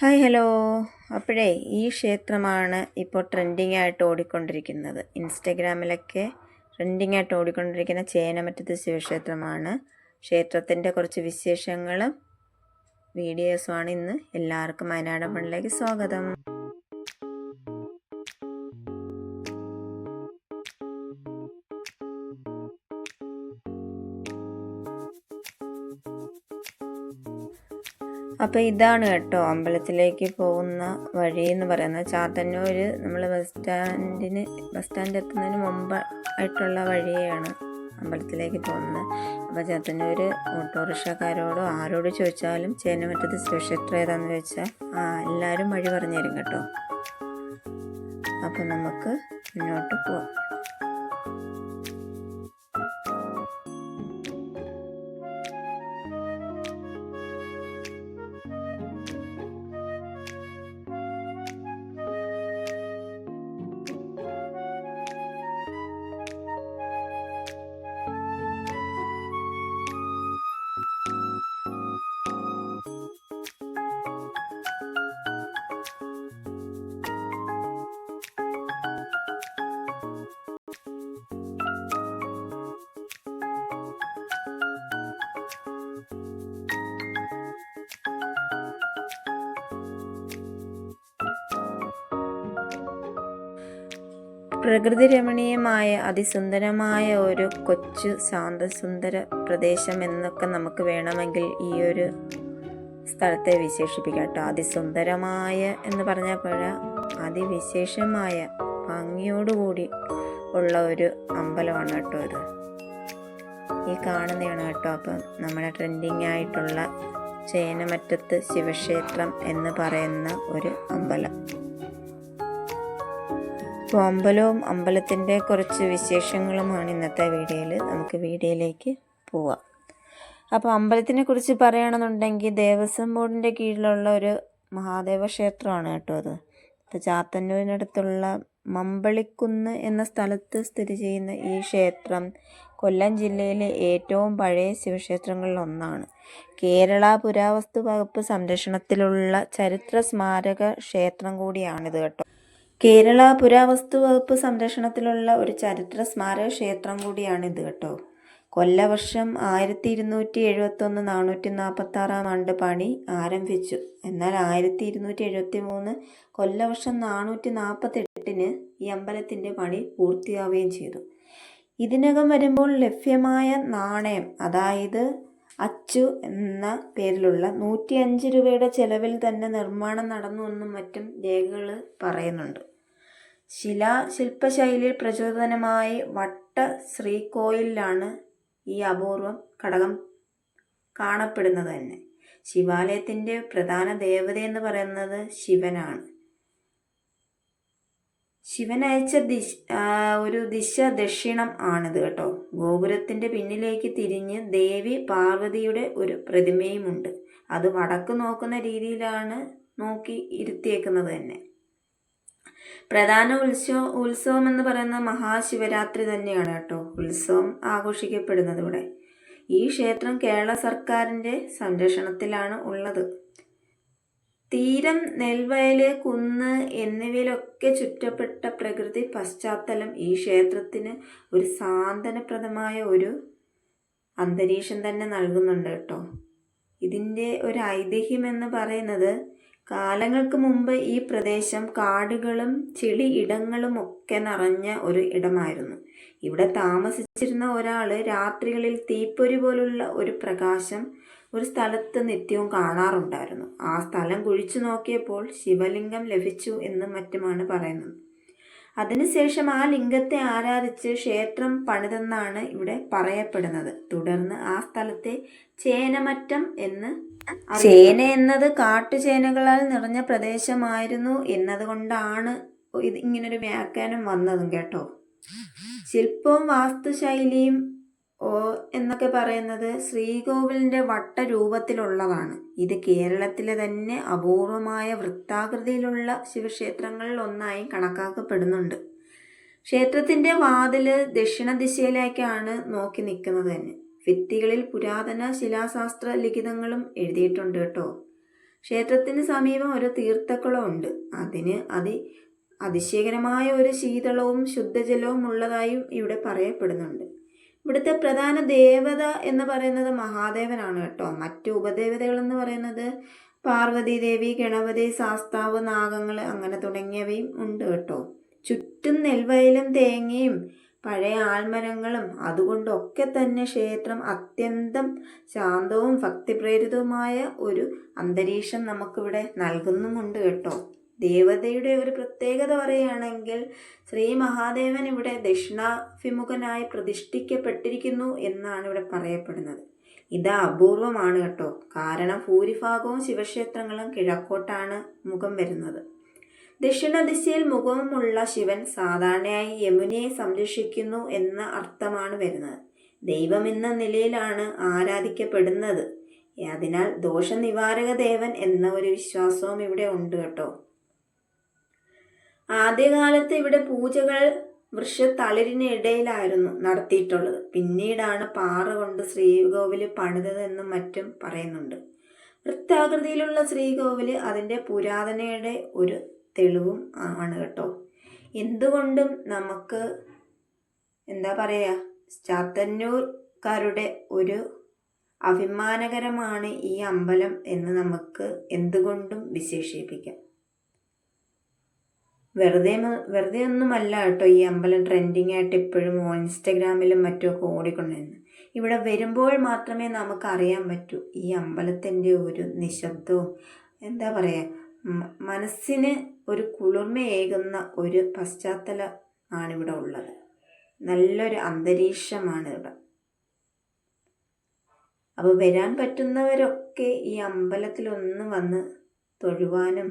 Hi hello. അപ്പോഴേ ഈ ക്ഷേത്രമാണ് ഇപ്പോൾ ട്രെൻഡിങ് ആയിട്ട് ഓടിക്കൊണ്ടിരിക്കുന്നത്. ഇൻസ്റ്റഗ്രാമിലൊക്കെ ട്രെൻഡിങ് ആയിട്ട് ഓടിക്കൊണ്ടിരിക്കുന്ന ചേനമറ്റത്ത് ശിവക്ഷേത്രമാണ്. ക്ഷേത്രത്തിന്റെ കുറച്ച് വിശേഷങ്ങളും വീഡിയോസുമാണ് ഇന്ന്. എല്ലാവർക്കും വയനാട് സ്വാഗതം. അപ്പോൾ ഇതാണ് കേട്ടോ അമ്പലത്തിലേക്ക് പോകുന്ന വഴി എന്ന് പറയുന്നത്. ചാത്തന്നൂർ നമ്മൾ ബസ് സ്റ്റാൻഡിന് ബസ് സ്റ്റാൻഡ് എത്തുന്നതിന് മുമ്പ് ആയിട്ടുള്ള വഴിയാണ് അമ്പലത്തിലേക്ക് പോകുന്നത്. അപ്പോൾ ചാത്തന്നൂർ ഓട്ടോറിക്ഷക്കാരോടോ ആരോട് ചോദിച്ചാലും ചേനമറ്റത്ത് ശിവക്ഷേത്രം ഏതാന്ന് ചോദിച്ചാൽ ആ എല്ലാവരും വഴി പറഞ്ഞു തരും കേട്ടോ. അപ്പോൾ നമുക്ക് മുന്നോട്ട് പോവാം. പ്രകൃതി രമണീയമായ അതിസുന്ദരമായ ഒരു കൊച്ചു ശാന്തസുന്ദര പ്രദേശം എന്നൊക്കെ നമുക്ക് വേണമെങ്കിൽ ഈ ഒരു സ്ഥലത്തെ വിശേഷിപ്പിക്കാം കേട്ടോ. അതിസുന്ദരമായ എന്ന് പറഞ്ഞപ്പോഴ അതിവിശേഷമായ ഭംഗിയോടുകൂടി ഉള്ള ഒരു അമ്പലമാണ് കേട്ടോ ഇത്. ഈ കാണുന്നതാണ് കേട്ടോ. അപ്പം നമ്മുടെ ട്രെൻഡിങ് ആയിട്ടുള്ള ചേനമറ്റത്ത് ശിവക്ഷേത്രം എന്ന് പറയുന്ന ഒരു അമ്പലം. അമ്പലവും അമ്പലത്തിന്റെ കുറച്ച് വിശേഷങ്ങളുമാണ് ഇന്നത്തെ വീഡിയോയിൽ. നമുക്ക് വീഡിയോയിലേക്ക് പോവാം. അപ്പോൾ അമ്പലത്തിനെ കുറിച്ച് പറയുകയാണെന്നുണ്ടെങ്കിൽ ദേവസ്വം ബോർഡിന്റെ കീഴിലുള്ള ഒരു മഹാദേവ ക്ഷേത്രമാണ് കേട്ടോ അത്. ഇപ്പോൾ ചാത്തന്നൂരിനടുത്തുള്ള മമ്പളിക്കുന്ന് എന്ന സ്ഥലത്ത് സ്ഥിതി ചെയ്യുന്ന ഈ ക്ഷേത്രം കൊല്ലം ജില്ലയിലെ ഏറ്റവും പഴയ ശിവക്ഷേത്രങ്ങളിൽ ഒന്നാണ്. കേരള പുരാവസ്തു വകുപ്പ് സംരക്ഷണത്തിലുള്ള ചരിത്ര സ്മാരക ക്ഷേത്രം കൂടിയാണിത് കേട്ടോ. കേരള പുരാവസ്തു വകുപ്പ് സംരക്ഷണത്തിലുള്ള ഒരു ചരിത്ര സ്മാരക ക്ഷേത്രം കൂടിയാണിത് കേട്ടോ. കൊല്ലവർഷം ആയിരത്തി ഇരുന്നൂറ്റി എഴുപത്തൊന്ന് നാനൂറ്റി നാൽപ്പത്തി ആറാം ആണ്ട് പണി ആരംഭിച്ചു. എന്നാൽ ആയിരത്തി ഇരുന്നൂറ്റി എഴുപത്തി മൂന്ന് കൊല്ലവർഷം നാനൂറ്റി നാൽപ്പത്തി എട്ടിന് ഈ അമ്പലത്തിന്റെ പണി പൂർത്തിയാവുകയും ചെയ്തു. ഇതിനകം വരുമ്പോൾ ലഭ്യമായ നാണയം അതായത് അച്ചു എന്ന പേരിലുള്ള നൂറ്റി അഞ്ച് രൂപയുടെ ചെലവിൽ തന്നെ നിർമ്മാണം നടന്നു എന്നും മറ്റും രേഖകൾ പറയുന്നുണ്ട്. ശിലാ ശില്പശൈലിയിൽ പ്രചോദനമായി വട്ട ശ്രീകോയിലാണ് ഈ അപൂർവം ഘടകം കാണപ്പെടുന്നത് തന്നെ. ശിവാലയത്തിന്റെ പ്രധാന ദേവത എന്ന് പറയുന്നത് ശിവനാണ്. ശിവൻ അയച്ച ദിശ ഒരു ദിശ ദക്ഷിണം ആണിത് കേട്ടോ. ഗോപുരത്തിന്റെ പിന്നിലേക്ക് തിരിഞ്ഞ് ദേവി പാർവതിയുടെ ഒരു പ്രതിമയുമുണ്ട്. അത് വടക്ക് നോക്കുന്ന രീതിയിലാണ് നോക്കി ഇരുത്തിയേക്കുന്നത് തന്നെ. പ്രധാന ഉത്സവം ഉത്സവം എന്ന് പറയുന്ന മഹാശിവരാത്രി തന്നെയാണ് കേട്ടോ. ഉത്സവം ആഘോഷിക്കപ്പെടുന്നത് ഇവിടെ. ഈ ക്ഷേത്രം കേരള സർക്കാരിന്റെ സംരക്ഷണത്തിലാണ് ഉള്ളത്. തീരം നെൽവയൽ കുന്ന് എന്നിവയിലൊക്കെ ചുറ്റപ്പെട്ട പ്രകൃതി പശ്ചാത്തലം ഈ ക്ഷേത്രത്തിന് ഒരു സാന്ത്വനപ്രദമായ ഒരു അന്തരീക്ഷം തന്നെ നൽകുന്നുണ്ട് കേട്ടോ. ഇതിന്റെ ഒരു ഐതിഹ്യം എന്ന് പറയുന്നത് കാലങ്ങൾക്ക് മുമ്പ് ഈ പ്രദേശം കാടുകളും ചെളി ഇടങ്ങളും ഒക്കെ നിറഞ്ഞ ഒരു ഇടമായിരുന്നു. ഇവിടെ താമസിച്ചിരുന്ന ഒരാൾ രാത്രികളിൽ തീപ്പൊരി പോലുള്ള ഒരു പ്രകാശം ഒരു സ്ഥലത്ത് നിത്യവും കാണാറുണ്ടായിരുന്നു. ആ സ്ഥലം കുഴിച്ചു നോക്കിയപ്പോൾ ശിവലിംഗം ലഭിച്ചു എന്നും മറ്റുമാണ് പറയുന്നത്. അതിനുശേഷം ആ ലിംഗത്തെ ആരാധിച്ച് ക്ഷേത്രം പണിതെന്നാണ് ഇവിടെ പറയപ്പെടുന്നത്. തുടർന്ന് ആ സ്ഥലത്തെ ചേനമറ്റം എന്ന് ചേന എന്നത് കാട്ടുചേനകളാൽ നിറഞ്ഞ പ്രദേശമായിരുന്നു എന്നതുകൊണ്ടാണ് ഇത് ഇങ്ങനൊരു വ്യാഖ്യാനം വന്നതും കേട്ടോ. ശില്പവും വാസ്തുശൈലിയും ഓ എന്നൊക്കെ പറയുന്നത് ശ്രീകോവിലിന്റെ വട്ടരൂപത്തിലുള്ളതാണ്. ഇത് കേരളത്തിലെ തന്നെ അപൂർവമായ വൃത്താകൃതിയിലുള്ള ശിവക്ഷേത്രങ്ങളിൽ ഒന്നായി കണക്കാക്കപ്പെടുന്നുണ്ട്. ക്ഷേത്രത്തിന്റെ വാതിൽ ദക്ഷിണ ദിശയിലേക്കാണ് നോക്കി നിൽക്കുന്നത് തന്നെ. ഭിത്തികളിൽ പുരാതന ശിലാശാസ്ത്ര ലിഖിതങ്ങളും എഴുതിയിട്ടുണ്ട് കേട്ടോ. ക്ഷേത്രത്തിന് സമീപം ഒരു തീർത്ഥക്കുളം ഉണ്ട്. അതിന് അതി അതിശയകരമായ ഒരു ശീതളവും ശുദ്ധജലവും ഉള്ളതായും ഇവിടെ പറയപ്പെടുന്നുണ്ട്. ഇവിടുത്തെ പ്രധാന ദേവത എന്ന് പറയുന്നത് മഹാദേവനാണ് കേട്ടോ. മറ്റു ഉപദേവതകൾ എന്ന് പറയുന്നത് പാർവതി ദേവി ഗണപതി ശാസ്താവ് നാഗങ്ങൾ അങ്ങനെ തുടങ്ങിയവയും ഉണ്ട് കേട്ടോ. ചുറ്റും നെൽവയലും തേങ്ങയും പഴയ ആൽമരങ്ങളും അതുകൊണ്ടൊക്കെ തന്നെ ക്ഷേത്രം അത്യന്തം ശാന്തവും ഭക്തിപ്രേരിതവുമായ ഒരു അന്തരീക്ഷം നമുക്കിവിടെ നൽകുന്നുമുണ്ട് കേട്ടോ. ദേവതയുടെ ഒരു പ്രത്യേകത പറയുകയാണെങ്കിൽ ശ്രീ മഹാദേവൻ ഇവിടെ ദക്ഷിണാഭിമുഖനായി പ്രതിഷ്ഠിക്കപ്പെട്ടിരിക്കുന്നു എന്നാണ് ഇവിടെ പറയപ്പെടുന്നത്. ഇത് അപൂർവമാണ് കേട്ടോ. കാരണം ഭൂരിഭാഗവും ശിവക്ഷേത്രങ്ങളും കിഴക്കോട്ടാണ് മുഖം വരുന്നത്. ദക്ഷിണദിശയിൽ മുഖമുള്ള ശിവൻ സാധാരണയായി യമുനയെ സംരക്ഷിക്കുന്നു എന്ന അർത്ഥമാണ് വരുന്നത്. ദൈവം എന്ന നിലയിലാണ് ആരാധിക്കപ്പെടുന്നത്. അതിനാൽ ദോഷനിവാരക ദേവൻ എന്ന ഒരു വിശ്വാസവും ഇവിടെ ഉണ്ട് കേട്ടോ. ആദ്യകാലത്ത് ഇവിടെ പൂജകൾ വൃക്ഷത്തളിരിനിടയിലായിരുന്നു നടത്തിയിട്ടുള്ളത്. പിന്നീടാണ് പാറ കൊണ്ട് ശ്രീകോവിൽ പണിതതെന്നും മറ്റും പറയുന്നുണ്ട്. വൃത്താകൃതിയിലുള്ള ശ്രീകോവിൽ അതിന്റെ പുരാതനയുടെ ഒരു തെളിവും ആണ് കേട്ടോ. എന്തുകൊണ്ടും നമുക്ക് എന്താ പറയുക ചാത്തന്നൂർക്കാരുടെ ഒരു അഭിമാനകരമാണ് ഈ അമ്പലം എന്ന് നമുക്ക് എന്തുകൊണ്ടും വിശേഷിപ്പിക്കാം. വെറുതെ വെറുതെ ഒന്നുമല്ല കേട്ടോ ഈ അമ്പലം ട്രെൻഡിങ് ആയിട്ട് ഇപ്പോഴും ഇൻസ്റ്റഗ്രാമിലും മറ്റുമൊക്കെ ഓടിക്കൊണ്ടിരുന്നു ഇവിടെ വരുമ്പോൾ മാത്രമേ നമുക്ക് അറിയാൻ പറ്റൂ ഈ അമ്പലത്തിന്റെ ഒരു നിശബ്ദവും എന്താ പറയുക മനസ്സിന് ഒരു കുളിർമയേകുന്ന ഒരു പശ്ചാത്തലം ആണിവിടെ ഉള്ളത്. നല്ലൊരു അന്തരീക്ഷമാണ് ഇവിടെ. അപ്പോൾ വരാൻ പറ്റുന്നവരൊക്കെ ഈ അമ്പലത്തിലൊന്ന് വന്ന് തൊഴുവാനും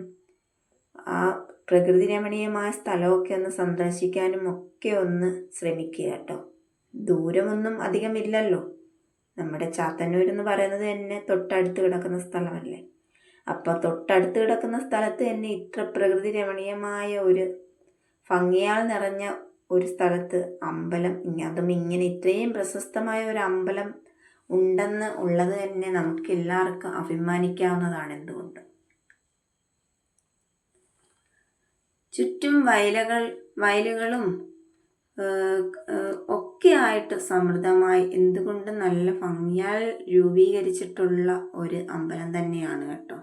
ആ പ്രകൃതി രമണീയമായ സ്ഥലമൊക്കെ ഒന്ന് സന്ദർശിക്കാനും ഒക്കെ ഒന്ന് ശ്രമിക്കുക കേട്ടോ. ദൂരമൊന്നും അധികമില്ലല്ലോ. നമ്മുടെ ചാത്തന്നൂർ എന്ന് പറയുന്നത് തന്നെ തൊട്ടടുത്ത് കിടക്കുന്ന സ്ഥലമല്ലേ? അപ്പോൾ തൊട്ടടുത്ത് കിടക്കുന്ന സ്ഥലത്ത് തന്നെ ഇത്ര പ്രകൃതി രമണീയമായ ഒരു ഭംഗിയാൽ നിറഞ്ഞ ഒരു സ്ഥലത്ത് അമ്പലം അതും ഇങ്ങനെ ഇത്രയും പ്രശസ്തമായ ഒരു അമ്പലം ഉണ്ടെന്ന് ഉള്ളത് തന്നെ നമുക്ക് എല്ലാവർക്കും അഭിമാനിക്കാവുന്നതാണ് എന്തുകൊണ്ട്. ചുറ്റും വയലുകൾ വയലുകളും ഒക്കെ ആയിട്ട് സമൃദ്ധമായി എന്തുകൊണ്ട് നല്ല ഭംഗിയാൽ രൂപീകരിച്ചിട്ടുള്ള ഒരു അമ്പലം തന്നെയാണ് കേട്ടോ.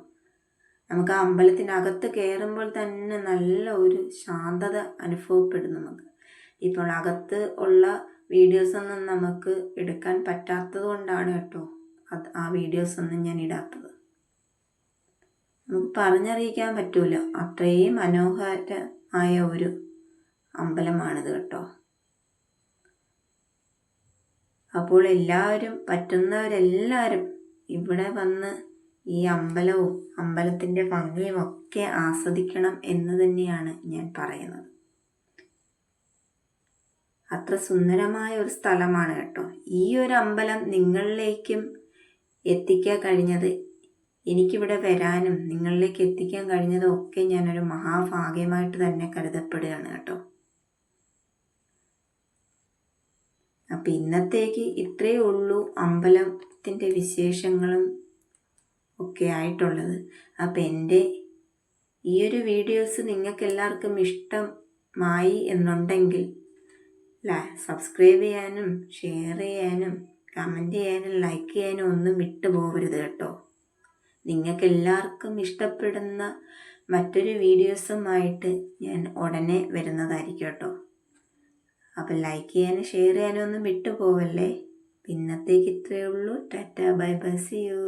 നമുക്ക് ആ അമ്പലത്തിനകത്ത് കയറുമ്പോൾ തന്നെ നല്ല ഒരു ശാന്തത അനുഭവപ്പെടും നമുക്ക്. ഇപ്പോൾ അകത്ത് ഉള്ള വീഡിയോസൊന്നും നമുക്ക് എടുക്കാൻ പറ്റാത്തത് കൊണ്ടാണ് കേട്ടോ. അത് ആ വീഡിയോസൊന്നും ഞാൻ ഇടാത്തത്. നമുക്ക് പറഞ്ഞറിയിക്കാൻ പറ്റൂല. അത്രയും മനോഹര ആയ ഒരു അമ്പലമാണിത് കേട്ടോ. അപ്പോൾ എല്ലാവരും പറ്റുന്നവരെല്ലാവരും ഇവിടെ വന്ന് ഈ അമ്പലവും അമ്പലത്തിന്റെ ഭംഗിയും ഒക്കെ ആസ്വദിക്കണം എന്ന് തന്നെയാണ് ഞാൻ പറയുന്നത്. അത്ര സുന്ദരമായ ഒരു സ്ഥലമാണ് കേട്ടോ. ഈ ഒരു അമ്പലം നിങ്ങളിലേക്കും എത്തിക്കാൻ കഴിഞ്ഞത് എനിക്കിവിടെ വരാനും നിങ്ങളിലേക്ക് എത്തിക്കാൻ കഴിഞ്ഞതൊക്കെ ഞാനൊരു മഹാഭാഗ്യമായിട്ട് തന്നെ കരുതപ്പെടുകയാണ് കേട്ടോ. അപ്പം ഇന്നത്തേക്ക് ഇത്രയേ ഉള്ളൂ അമ്പലത്തിന്റെ വിശേഷങ്ങളും ഒക്കെ ആയിട്ടുള്ളത്. അപ്പം എന്റെ ഈ ഒരു വീഡിയോസ് നിങ്ങൾക്ക് എല്ലാവർക്കും ഇഷ്ടമായി എന്നുണ്ടെങ്കിൽ സബ്സ്ക്രൈബ് ചെയ്യാനും ഷെയർ ചെയ്യാനും കമന്റ് ചെയ്യാനും ലൈക്ക് ചെയ്യാനും ഒന്നും വിട്ടുപോകരുത് കേട്ടോ. നിങ്ങൾക്ക് എല്ലാവർക്കും ഇഷ്ടപ്പെടുന്ന മറ്റൊരു വീഡിയോസുമായിട്ട് ഞാൻ ഉടനെ വരുന്നതായിരിക്കും കേട്ടോ. അപ്പം ലൈക്ക് ചെയ്യാനും ഷെയർ ചെയ്യാനും ഒന്നും വിട്ടു പോവല്ലേ പിന്നത്തേക്ക് ഇത്രയേ ഉള്ളൂ. Tata bye bye U